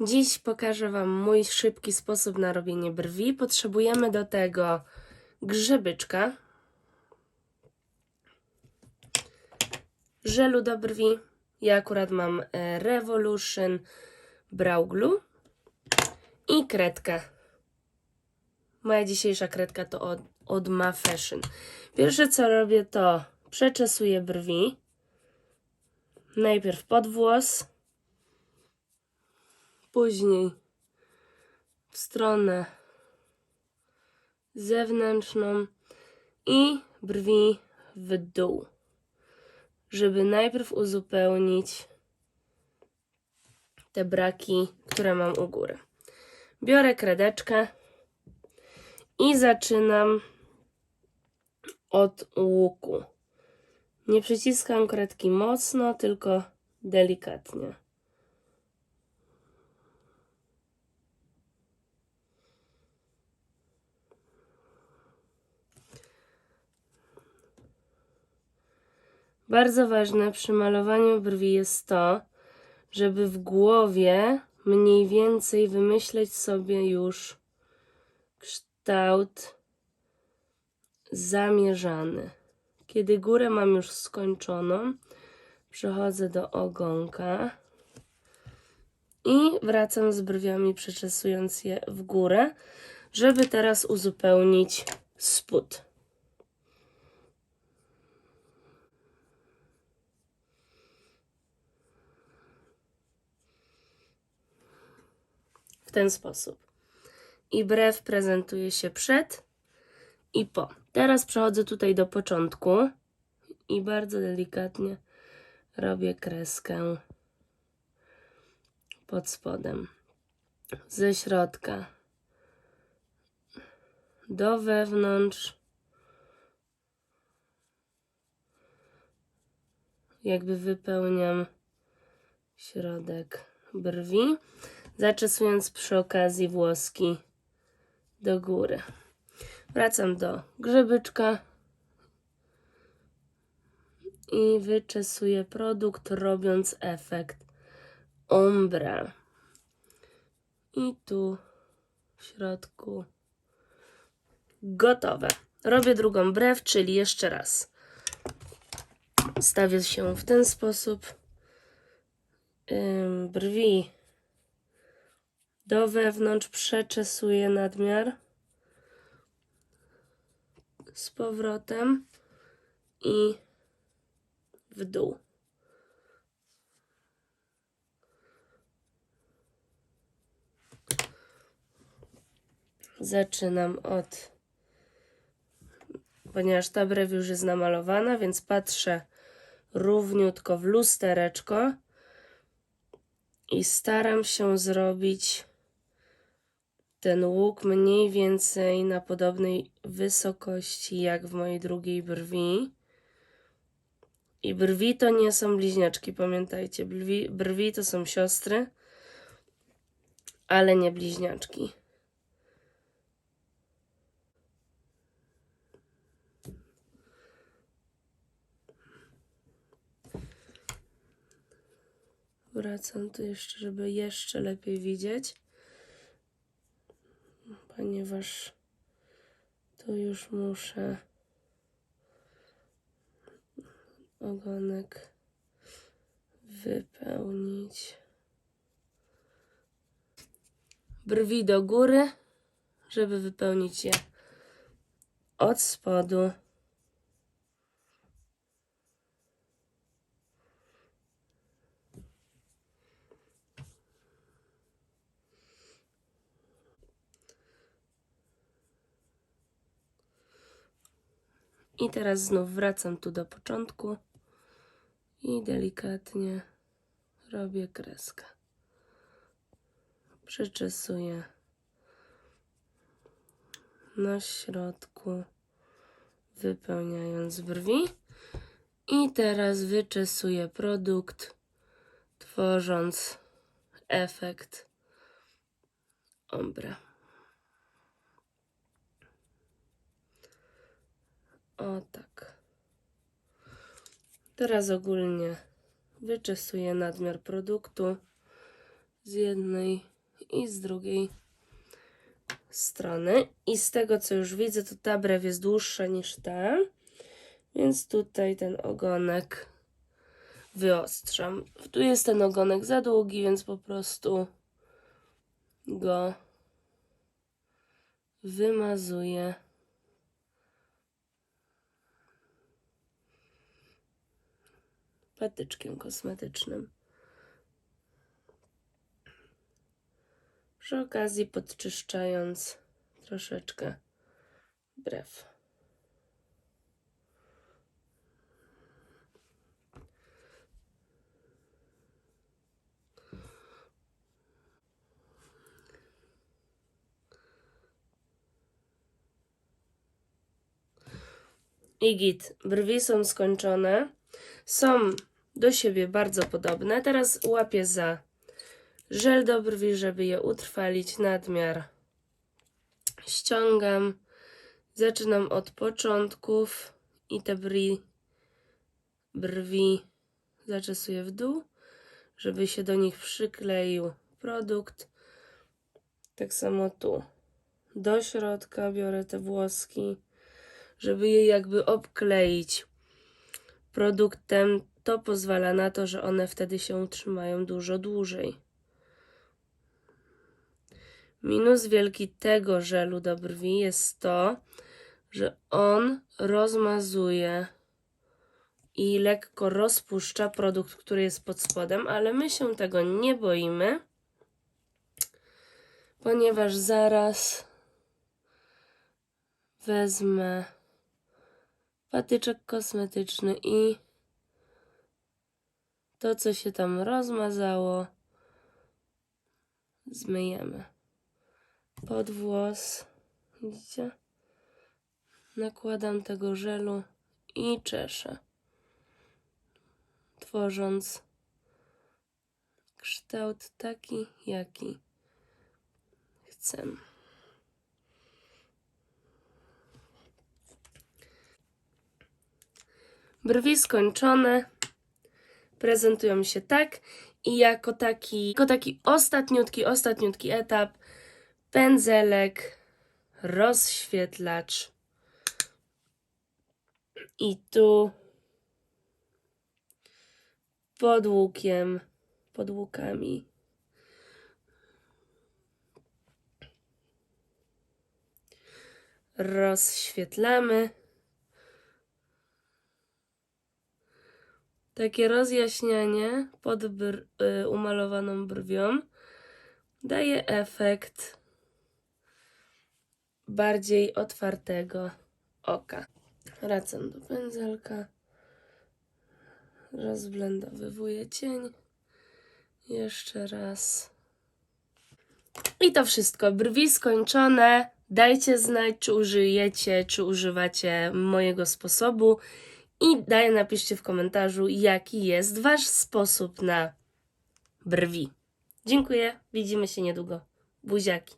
Dziś pokażę Wam mój szybki sposób na robienie brwi. Potrzebujemy do tego grzebyczka, żelu do brwi. Ja akurat mam e, Revolution Brow Glue i kredkę. Moja dzisiejsza kredka to od, od Ma Fashion. Pierwsze co robię to przeczesuję brwi. Najpierw pod włos, później w stronę zewnętrzną i brwi w dół, żeby najpierw uzupełnić te braki, które mam u góry. Biorę kredeczkę i zaczynam od łuku. Nie przyciskam kredki mocno, tylko delikatnie. Bardzo ważne przy malowaniu brwi jest to, żeby w głowie mniej więcej wymyśleć sobie już kształt zamierzany. Kiedy górę mam już skończoną, przechodzę do ogonka i wracam z brwiami, przeczesując je w górę, żeby teraz uzupełnić spód. W ten sposób. I brew prezentuje się przed i po. Teraz przechodzę tutaj do początku i bardzo delikatnie robię kreskę pod spodem. Ze środka do wewnątrz. Jakby wypełniam środek brwi, zaczesując przy okazji włoski do góry. Wracam do grzebyczka i wyczesuję produkt, robiąc efekt ombre. I tu w środku gotowe. Robię drugą brew, czyli jeszcze raz. Stawię się w ten sposób. Brwi do wewnątrz przeczesuję nadmiar z powrotem i w dół. Zaczynam od, ponieważ ta brew już jest namalowana, więc patrzę równiutko w lustereczko i staram się zrobić ten łuk mniej więcej na podobnej wysokości jak w mojej drugiej brwi. I brwi to nie są bliźniaczki, pamiętajcie. Brwi, brwi to są siostry, ale nie bliźniaczki. Wracam tu jeszcze, żeby jeszcze lepiej widzieć ponieważ tu już muszę ogonek wypełnić. Brwi do góry, żeby wypełnić je od spodu. I teraz znów wracam tu do początku i delikatnie robię kreskę. Przeczesuję na środku, wypełniając brwi. I teraz wyczesuję produkt, tworząc efekt ombre. O tak. Teraz ogólnie wyczesuję nadmiar produktu z jednej i z drugiej strony. I z tego co już widzę, to ta brew jest dłuższa niż ta, więc tutaj ten ogonek wyostrzam. Tu jest ten ogonek za długi, więc po prostu go wymazuję. Patyczkiem kosmetycznym. Przy okazji podczyszczając troszeczkę brew. I git. Brwi są skończone. Są do siebie bardzo podobne. Teraz łapię za żel do brwi, żeby je utrwalić nadmiar. Ściągam. Zaczynam od początków i te brwi, brwi zaczesuję w dół, żeby się do nich przykleił produkt. Tak samo tu. Do środka biorę te włoski żeby je jakby obkleić produktem, to pozwala na to, że one wtedy się utrzymają dużo dłużej. Minus wielki tego żelu do brwi jest to, że on rozmazuje i lekko rozpuszcza produkt, który jest pod spodem, ale my się tego nie boimy, ponieważ zaraz wezmę patyczek kosmetyczny i to, co się tam rozmazało, zmyjemy. Pod włos, widzicie? Nakładam tego żelu i czeszę, tworząc kształt taki, jaki chcemy. Brwi skończone prezentują się tak i jako taki, jako taki ostatniutki, ostatniutki etap pędzelek, rozświetlacz i tu pod łukiem, pod łukami rozświetlamy. Takie rozjaśnianie pod br- y, umalowaną brwią daje efekt bardziej otwartego oka. Wracam do pędzelka. Rozblendowywuję cień. Jeszcze raz. I to wszystko. Brwi skończone. Dajcie znać, czy użyjecie, czy używacie mojego sposobu. I daj, napiszcie w komentarzu, jaki jest Wasz sposób na brwi. Dziękuję. Widzimy się niedługo. Buziaki.